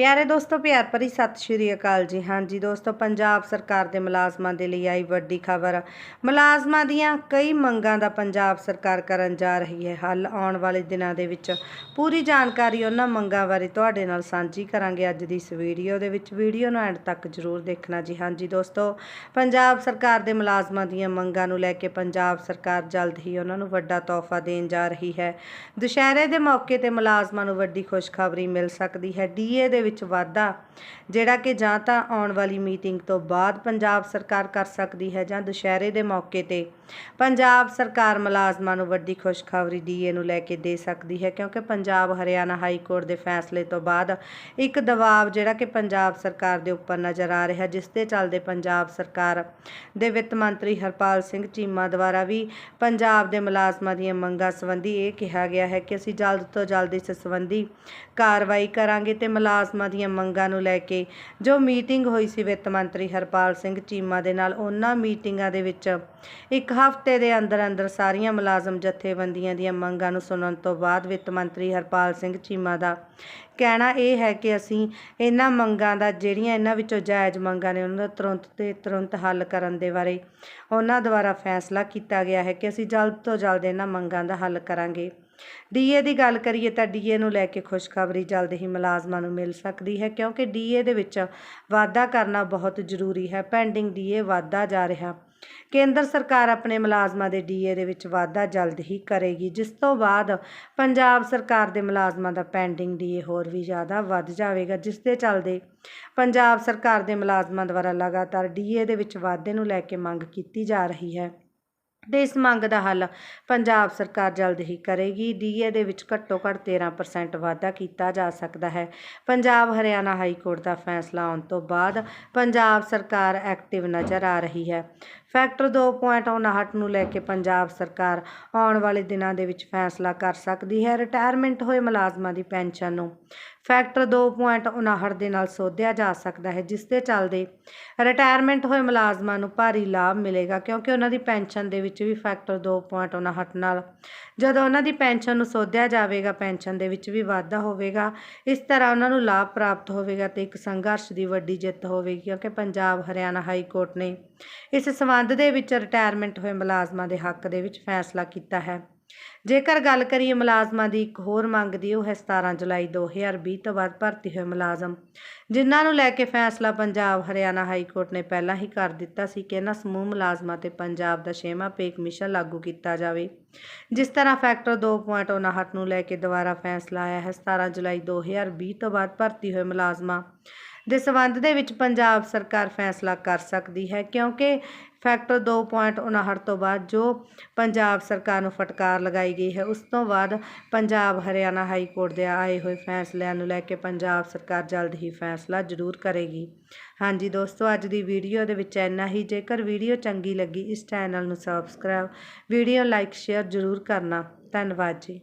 ਪਿਆਰੇ ਦੋਸਤੋ, ਪਿਆਰ ਭਰੀ ਸਤਿ ਸ਼੍ਰੀ ਅਕਾਲ ਜੀ। ਹਾਂਜੀ ਦੋਸਤੋ, ਪੰਜਾਬ ਸਰਕਾਰ ਦੇ ਮੁਲਾਜ਼ਮਾਂ ਦੇ ਲਈ ਆਈ ਵੱਡੀ ਖਬਰ। ਮੁਲਾਜ਼ਮਾਂ ਦੀਆਂ ਕਈ ਮੰਗਾਂ ਦਾ ਪੰਜਾਬ ਸਰਕਾਰ ਕਰਨ ਜਾ ਰਹੀ ਹੈ। ਹੱਲ ਆਉਣ ਵਾਲੇ ਦਿਨਾਂ ਦੇ ਵਿੱਚ ਪੂਰੀ ਜਾਣਕਾਰੀ ਉਹਨਾਂ ਮੰਗਾਂ ਬਾਰੇ ਤੁਹਾਡੇ ਨਾਲ ਸਾਂਝੀ ਕਰਾਂਗੇ ਅੱਜ ਦੀ ਇਸ ਵੀਡੀਓ ਦੇ ਵਿੱਚ। ਵੀਡੀਓ ਨੂੰ ਐਂਡ ਤੱਕ ਜ਼ਰੂਰ ਦੇਖਣਾ ਜੀ। ਹਾਂਜੀ ਦੋਸਤੋ, ਪੰਜਾਬ ਸਰਕਾਰ ਦੇ ਮੁਲਾਜ਼ਮਾਂ ਦੀਆਂ ਮੰਗਾਂ ਨੂੰ ਲੈ ਕੇ ਪੰਜਾਬ ਸਰਕਾਰ ਜਲਦ ਹੀ ਉਹਨਾਂ ਨੂੰ ਵੱਡਾ ਤੋਹਫਾ ਦੇਣ ਜਾ ਰਹੀ ਹੈ। ਦੁਸ਼ਹਿਰੇ ਦੇ ਮੌਕੇ ਤੇ ਮੁਲਾਜ਼ਮਾਂ ਨੂੰ ਵੱਡੀ ਖੁਸ਼ਖਬਰੀ ਮਿਲ ਸਕਦੀ ਹੈ। ਡੀਏ ਦੇ ਵਿੱਚ ਵਾਧਾ, ਜਿਹੜਾ ਕਿ ਜਾਂ ਤਾਂ ਆਉਣ ਵਾਲੀ ਮੀਟਿੰਗ ਤੋਂ ਬਾਅਦ ਪੰਜਾਬ ਸਰਕਾਰ ਕਰ ਸਕਦੀ ਹੈ ਜਾਂ ਦੁਸ਼ਹਿਰੇ ਦੇ ਮੌਕੇ ਤੇ ਪੰਜਾਬ ਸਰਕਾਰ ਮੁਲਾਜ਼ਮਾਂ ਨੂੰ ਵੱਡੀ ਖੁਸ਼ਖਬਰੀ ਡੀਏ ਨੂੰ ਲੈ ਕੇ ਦੇ ਸਕਦੀ ਹੈ, ਕਿਉਂਕਿ ਪੰਜਾਬ ਹਰਿਆਣਾ ਹਾਈ ਕੋਰਟ ਦੇ ਫੈਸਲੇ ਤੋਂ ਬਾਅਦ ਇੱਕ ਦਬਾਅ ਜਿਹੜਾ ਕਿ ਪੰਜਾਬ ਸਰਕਾਰ ਦੇ ਉੱਪਰ ਨਜ਼ਰ ਆ ਰਿਹਾ, ਜਿਸ ਦੇ ਚੱਲਦੇ ਪੰਜਾਬ ਸਰਕਾਰ ਦੇ ਵਿੱਤ ਮੰਤਰੀ ਹਰਪਾਲ ਸਿੰਘ ਚੀਮਾ ਦੁਆਰਾ ਵੀ ਪੰਜਾਬ ਦੇ ਮੁਲਾਜ਼ਮਾਂ ਦੀਆਂ ਮੰਗਾਂ ਸੰਬੰਧੀ ਇਹ ਕਿਹਾ ਗਿਆ ਹੈ ਕਿ ਅਸੀਂ ਜਲਦ ਤੋਂ ਜਲਦ ਇਸ ਸੰਬੰਧੀ ਕਾਰਵਾਈ ਕਰਾਂਗੇ ਤੇ ਮੁਲਾਜ਼ਮ ਦੀਆਂ ਮੰਗਾਂ ਨੂੰ ਲੈ ਕੇ ਜੋ ਮੀਟਿੰਗ ਹੋਈ ਸੀ ਵਿੱਤ ਮੰਤਰੀ ਹਰਪਾਲ ਸਿੰਘ ਚੀਮਾ ਦੇ ਨਾਲ, ਉਹਨਾਂ ਮੀਟਿੰਗਾਂ ਦੇ ਵਿੱਚ ਇੱਕ ਹਫ਼ਤੇ ਦੇ ਅੰਦਰ ਅੰਦਰ ਸਾਰੀਆਂ ਮੁਲਾਜ਼ਮ ਜਥੇਬੰਦੀਆਂ ਦੀਆਂ ਮੰਗਾਂ ਨੂੰ ਸੁਣਨ ਤੋਂ ਬਾਅਦ ਵਿੱਤ ਮੰਤਰੀ ਹਰਪਾਲ ਸਿੰਘ ਚੀਮਾ ਦਾ ਕਹਿਣਾ ਇਹ ਹੈ ਕਿ ਅਸੀਂ ਇਹਨਾਂ ਮੰਗਾਂ ਦਾ, ਜਿਹੜੀਆਂ ਇਹਨਾਂ ਵਿੱਚੋਂ ਜਾਇਜ਼ ਮੰਗਾਂ ਨੇ, ਉਹਨਾਂ ਦਾ ਤੁਰੰਤ ਤੇ ਤੁਰੰਤ ਹੱਲ ਕਰਨ ਦੇ ਬਾਰੇ ਉਹਨਾਂ ਦੁਆਰਾ ਫੈਸਲਾ ਕੀਤਾ ਗਿਆ ਹੈ ਕਿ ਅਸੀਂ ਜਲਦ ਤੋਂ ਜਲਦ ਇਹਨਾਂ ਮੰਗਾਂ ਦਾ ਹੱਲ ਕਰਾਂਗੇ। ਡੀਏ ਦੀ ਗੱਲ ਕਰੀਏ ਤਾਂ ਡੀਏ ਨੂੰ ਲੈ ਕੇ ਖੁਸ਼ਖਬਰੀ ਜਲਦ ਹੀ ਮੁਲਾਜ਼ਮਾਂ ਨੂੰ ਮਿਲ ਸਕਦੀ ਹੈ, ਕਿਉਂਕਿ ਡੀਏ ਦੇ ਵਿੱਚ ਵਾਧਾ ਕਰਨਾ ਬਹੁਤ ਜ਼ਰੂਰੀ ਹੈ, ਪੈਂਡਿੰਗ ਡੀਏ ਵਾਧਾ ਜਾ ਰਿਹਾ। ਕੇਂਦਰ ਸਰਕਾਰ ਆਪਣੇ ਮੁਲਾਜ਼ਮਾਂ ਦੇ ਡੀਏ ਦੇ ਵਿੱਚ ਵਾਧਾ ਜਲਦ ਹੀ ਕਰੇਗੀ, ਜਿਸ ਤੋਂ ਬਾਅਦ ਪੰਜਾਬ ਸਰਕਾਰ ਦੇ ਮੁਲਾਜ਼ਮਾਂ ਦਾ ਪੈਂਡਿੰਗ ਡੀਏ ਹੋਰ ਵੀ ਜ਼ਿਆਦਾ ਵੱਧ ਜਾਵੇਗਾ, ਜਿਸ ਦੇ ਚੱਲਦੇ ਪੰਜਾਬ ਸਰਕਾਰ ਦੇ ਮੁਲਾਜ਼ਮਾਂ ਦੁਆਰਾ ਲਗਾਤਾਰ ਡੀਏ ਦੇ ਵਿੱਚ ਵਾਧੇ ਨੂੰ ਲੈ ਕੇ ਮੰਗ ਕੀਤੀ ਜਾ ਰਹੀ ਹੈ। ਤੇ ਇਸ ਮੰਗ ਦਾ ਹੱਲ ਪੰਜਾਬ ਸਰਕਾਰ ਜਲਦ ਹੀ ਕਰੇਗੀ। ਡੀਏ ਦੇ ਵਿੱਚ ਘੱਟੋ ਘੱਟ 13% ਵਾਧਾ ਕੀਤਾ ਜਾ ਸਕਦਾ ਹੈ। ਪੰਜਾਬ ਹਰਿਆਣਾ ਹਾਈ ਕੋਰਟ ਦਾ ਫੈਸਲਾ ਆਉਣ ਤੋਂ ਬਾਅਦ ਪੰਜਾਬ ਸਰਕਾਰ ਐਕਟਿਵ ਨਜ਼ਰ ਆ ਰਹੀ ਹੈ। ਫੈਕਟਰ 2.59 ਨੂੰ ਲੈ ਕੇ ਪੰਜਾਬ ਸਰਕਾਰ ਆਉਣ ਵਾਲੇ ਦਿਨਾਂ ਦੇ ਵਿੱਚ ਫੈਸਲਾ ਕਰ ਸਕਦੀ ਹੈ ਰਿਟਾਇਰਮੈਂਟ ਹੋਏ ਮੁਲਾਜ਼ਮਾਂ ਦੀ ਪੈਨਸ਼ਨ ਨੂੰ। ਫੈਕਟਰ 2.59 ਦੇ ਨਾਲ ਸੋਧਿਆ ਜਾ ਸਕਦਾ ਹੈ, ਜਿਸ ਦੇ ਚੱਲਦੇ ਰਿਟਾਇਰਮੈਂਟ ਹੋਏ ਮੁਲਾਜ਼ਮਾਂ ਨੂੰ ਭਾਰੀ ਲਾਭ ਮਿਲੇਗਾ ਕਿਉਂਕਿ ਉਹਨਾਂ ਦੀ ਪੈਨਸ਼ਨ ਦੇ ਵਿੱਚ ਵਿੱਚ ਵੀ ਫੈਕਟਰ 2.59 ਨਾਲ। ਜਦੋਂ ਉਹਨਾਂ ਦੀ ਪੈਨਸ਼ਨ ਨੂੰ ਸੋਧਿਆ ਜਾਵੇਗਾ ਪੈਨਸ਼ਨ ਦੇ ਵਿੱਚ ਵੀ ਵਾਧਾ ਹੋਵੇਗਾ। ਇਸ ਤਰ੍ਹਾਂ ਉਹਨਾਂ ਨੂੰ ਲਾਭ ਪ੍ਰਾਪਤ ਹੋਵੇਗਾ ਤੇ ਇੱਕ ਸੰਘਰਸ਼ ਦੀ ਵੱਡੀ ਜਿੱਤ ਹੋਵੇਗੀ, ਕਿਉਂਕਿ ਪੰਜਾਬ, ਹਰਿਆਣਾ ਹਾਈ ਕੋਰਟ ਨੇ ਇਸ ਸਬੰਧ ਦੇ ਵਿੱਚ ਰਿਟਾਇਰਮੈਂਟ ਹੋਏ ਮੁਲਾਜ਼ਮਾਂ ਦੇ ਹੱਕ ਦੇ ਵਿੱਚ ਫੈਸਲਾ ਕੀਤਾ ਹੈ। ਜੇਕਰ ਗੱਲ ਕਰੀਏ ਮੁਲਾਜ਼ਮਾਂ ਦੀ, ਇੱਕ ਹੋਰ ਮੰਗ ਦੀ, ਉਹ ਹੈ 17 ਜੁਲਾਈ 2020 ਤੋਂ ਬਾਅਦ ਭਰਤੀ ਹੋਏ ਮੁਲਾਜ਼ਮ, ਜਿਨ੍ਹਾਂ ਨੂੰ ਲੈ ਕੇ ਫੈਸਲਾ ਪੰਜਾਬ ਹਰਿਆਣਾ ਹਾਈ ਕੋਰਟ ਨੇ ਪਹਿਲਾਂ ਹੀ ਕਰ ਦਿੱਤਾ ਸੀ ਕਿ ਇਹਨਾਂ ਸਮੂਹ ਮੁਲਾਜ਼ਮਾਂ ਤੇ ਪੰਜਾਬ ਦਾ ਛੇਵਾਂ ਪੇ ਕਮਿਸ਼ਨ ਲਾਗੂ ਕੀਤਾ ਜਾਵੇ। ਜਿਸ ਤਰ੍ਹਾਂ ਫੈਕਟਰ 2.59 ਨੂੰ ਲੈ ਕੇ ਦੁਬਾਰਾ ਫੈਸਲਾ ਆਇਆ ਹੈ 17 ਜੁਲਾਈ 2020 ਤੋਂ ਬਾਅਦ ਭਰਤੀ ਹੋਏ ਮੁਲਾਜ਼ਮਾਂ ਦੇ ਸਬੰਧ ਦੇ ਵਿੱਚ ਪੰਜਾਬ ਸਰਕਾਰ ਫੈਸਲਾ ਕਰ ਸਕਦੀ ਹੈ, ਕਿਉਂਕਿ ਫੈਕਟਰ 2.59 ਤੋਂ ਬਾਅਦ ਜੋ ਪੰਜਾਬ ਸਰਕਾਰ ਨੂੰ ਫਟਕਾਰ ਲਗਾਈ ਗਈ ਹੈ, ਉਸ ਤੋਂ ਬਾਅਦ ਪੰਜਾਬ ਹਰਿਆਣਾ ਹਾਈ ਕੋਰਟ ਦੇ ਆਏ ਹੋਏ ਫੈਸਲਿਆਂ ਨੂੰ ਲੈ ਕੇ ਪੰਜਾਬ ਸਰਕਾਰ ਜਲਦ ਹੀ ਫੈਸਲਾ ਜ਼ਰੂਰ ਕਰੇਗੀ। ਹਾਂਜੀ ਦੋਸਤੋ, ਅੱਜ ਦੀ ਵੀਡੀਓ ਦੇ ਵਿੱਚ ਇੰਨਾ ਹੀ। ਜੇਕਰ ਵੀਡੀਓ ਚੰਗੀ ਲੱਗੀ, ਇਸ ਚੈਨਲ ਨੂੰ ਸਬਸਕ੍ਰਾਈਬ ਵੀਡੀਓ ਲਾਈਕ ਸ਼ੇਅਰ ਜ਼ਰੂਰ ਕਰਨਾ। ਧੰਨਵਾਦ ਜੀ।